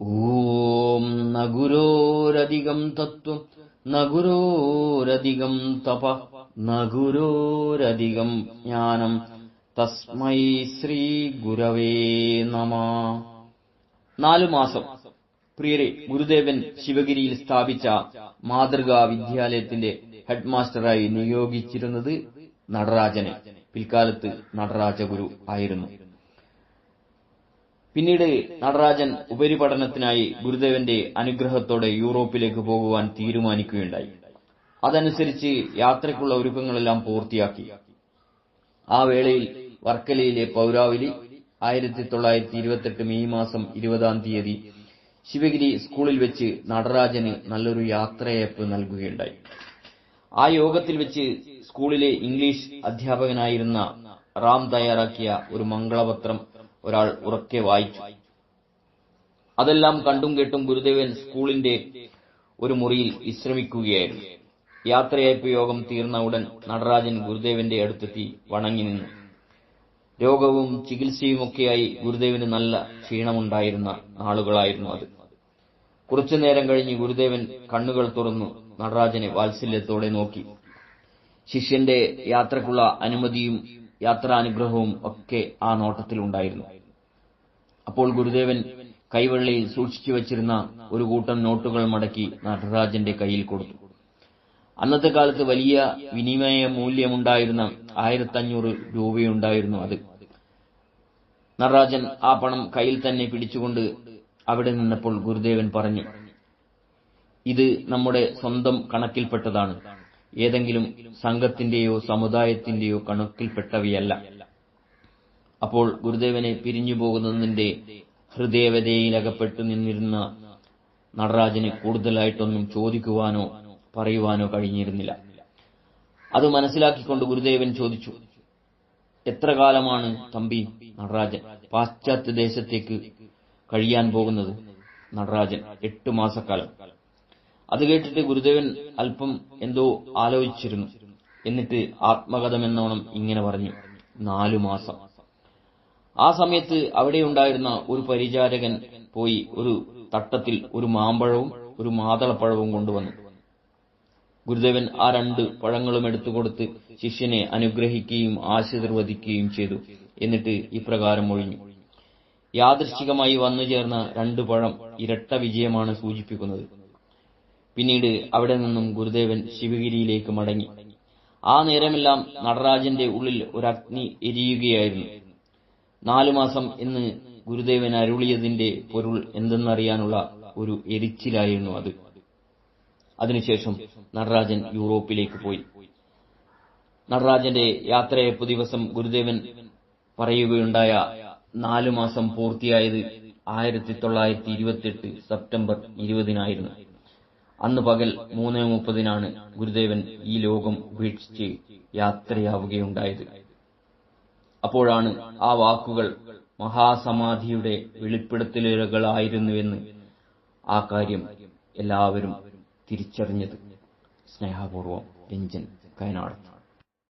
ഓം ന ഗുരോരധികം തത്വം ന ഗുരോരധികം തപ ന ഗുരോരധികം ജ്ഞാനം. തസ്മൈ ശ്രീ ഗുരവേ നമ. നാലു മാസം പ്രിയരെ ഗുരുദേവൻ ശിവഗിരിയിൽ സ്ഥാപിച്ച മാതൃകാ വിദ്യാലയത്തിന്റെ ഹെഡ്മാസ്റ്ററായി നിയോഗിച്ചിരുന്നത് നടരാജനെ. പിൽക്കാലത്ത് നടരാജഗുരു ആയിരുന്നു. പിന്നീട് നടരാജൻ ഉപരിപഠനത്തിനായി ഗുരുദേവന്റെ അനുഗ്രഹത്തോടെ യൂറോപ്പിലേക്ക് പോകുവാൻ തീരുമാനിക്കുകയുണ്ടായി. അതനുസരിച്ച് യാത്രയ്ക്കുള്ള ഒരുക്കങ്ങളെല്ലാം പൂർത്തിയാക്കി. ആ വേളയിൽ വർക്കലയിലെ പൗരാവലി ആയിരത്തി തൊള്ളായിരത്തി ഇരുപത്തെട്ട് മെയ് മാസം ഇരുപതാം തീയതി ശിവഗിരി സ്കൂളിൽ വെച്ച് നടരാജന് നല്ലൊരു യാത്രയയപ്പ് നൽകുകയുണ്ടായി. ആ യോഗത്തിൽ വെച്ച് സ്കൂളിലെ ഇംഗ്ലീഷ് അധ്യാപകനായിരുന്ന റാം തയ്യാറാക്കിയ ഒരു മംഗളപത്രം ഒരാൾ ഉറക്കെ വായിച്ചു. അതെല്ലാം കണ്ടും കേട്ടും ഗുരുദേവൻ സ്കൂളിന്റെ ഒരു മുറിയിൽ വിശ്രമിക്കുകയായിരുന്നു. യാത്രയയപ്പ് യോഗം തീർന്ന ഉടൻ നടരാജൻ ഗുരുദേവന്റെ അടുത്തെത്തി വണങ്ങി നിന്നു. രോഗവും ചികിത്സയുമൊക്കെയായി ഗുരുദേവന് നല്ല ക്ഷീണമുണ്ടായിരുന്ന ആളുകളായിരുന്നു അത്. കുറച്ചു നേരം കഴിഞ്ഞ് ഗുരുദേവൻ കണ്ണുകൾ തുറന്നു നടരാജനെ വാത്സല്യത്തോടെ നോക്കി. ശിഷ്യന്റെ യാത്രക്കുള്ള അനുമതിയും യാത്രാനുഗ്രഹവും ഒക്കെ ആ നോട്ടത്തിലുണ്ടായിരുന്നു. അപ്പോൾ ഗുരുദേവൻ കൈവെള്ളയിൽ സൂക്ഷിച്ചു വച്ചിരുന്ന ഒരു കൂട്ടം നോട്ടുകൾ മടക്കി നടരാജന്റെ കയ്യിൽ കൊടുത്തു. അന്നത്തെ കാലത്ത് വലിയ വിനിമയ മൂല്യമുണ്ടായിരുന്ന ആയിരത്തഞ്ഞൂറ് രൂപയുണ്ടായിരുന്നു അത്. നടരാജൻ ആ പണം കയ്യിൽ തന്നെ പിടിച്ചുകൊണ്ട് അവിടെ നിന്നപ്പോൾ ഗുരുദേവൻ പറഞ്ഞു ഇത് നമ്മുടെ സ്വന്തം കണക്കിൽപ്പെട്ടതാണ്. ഏതെങ്കിലും സംഘത്തിന്റെയോ സമുദായത്തിന്റെയോ കണക്കിൽപ്പെട്ടവയല്ല. അപ്പോൾ ഗുരുദേവനെ പിരിഞ്ഞു പോകുന്നതിന്റെ ഹൃദയവതയിലകപ്പെട്ടു നിന്നിരുന്ന നടരാജന് കൂടുതലായിട്ടൊന്നും ചോദിക്കുവാനോ പറയുവാനോ കഴിഞ്ഞിരുന്നില്ല. അത് മനസ്സിലാക്കിക്കൊണ്ട് ഗുരുദേവൻ ചോദിച്ചു എത്ര കാലമാണ് തമ്പി നടരാജൻ? പാശ്ചാത്യ ദേശത്തേക്ക് കഴിയാൻ പോകുന്നത്? നടരാജൻ എട്ടു മാസക്കാലം. അത് കേട്ടിട്ട് ഗുരുദേവൻ അല്പം എന്തോ ആലോചിച്ചിരുന്നു. എന്നിട്ട് ആത്മകഥമെന്നോണം ഇങ്ങനെ പറഞ്ഞു. നാലു മാസം. ആ സമയത്ത് അവിടെ ഉണ്ടായിരുന്ന ഒരു പരിചാരകൻ പോയി ഒരു തട്ടത്തിൽ ഒരു മാമ്പഴവും ഒരു മാതളപ്പഴവും കൊണ്ടുവന്നു. ഗുരുദേവൻ ആ രണ്ട് പഴങ്ങളും എടുത്തുകൊടുത്ത് ശിഷ്യനെ അനുഗ്രഹിക്കുകയും ആശീർവദിക്കുകയും ചെയ്തു. എന്നിട്ട് ഇപ്രകാരം ഒഴിഞ്ഞു. യാദൃശ്ചികമായി വന്നു ചേർന്ന രണ്ട് പഴം ഇരട്ട വിജയമാണ് സൂചിപ്പിക്കുന്നത്. പിന്നീട് അവിടെ നിന്നും ഗുരുദേവൻ ശിവഗിരിയിലേക്ക് മടങ്ങി. ആ നേരമെല്ലാം നടരാജന്റെ ഉള്ളിൽ ഒരു അഗ്നി എരിയുകയായിരുന്നു. നാലു മാസം എന്ന് ഗുരുദേവൻ അരുളിയതിന്റെ പൊരുൾ എന്തെന്നറിയാനുള്ള ഒരു എരിച്ചിലായിരുന്നു അത്. അതിനുശേഷം നടരാജൻ യൂറോപ്പിലേക്ക് പോയി. നടരാജന്റെ യാത്രയപ്പ് ദിവസം ഗുരുദേവൻ പറയുകയുണ്ടായ നാലു മാസം പൂർത്തിയായത് ആയിരത്തി തൊള്ളായിരത്തി ഇരുപത്തിയെട്ട് സെപ്റ്റംബർ ഇരുപതിനായിരുന്നു. അന്ന് പകൽ മൂന്ന് മുപ്പതിനാണ് ഗുരുദേവൻ ഈ ലോകം ഉപേക്ഷിച്ച് യാത്രയാവുകയുണ്ടായത്. അപ്പോഴാണ് ആ വാക്കുകൾ മഹാസമാധിയുടെ വെളിപ്പെടുത്തലുകളായിരുന്നുവെന്ന് ആ കാര്യം എല്ലാവരും തിരിച്ചറിഞ്ഞത്. സ്നേഹപൂർവം രഞ്ജൻ കയനാടത്ത്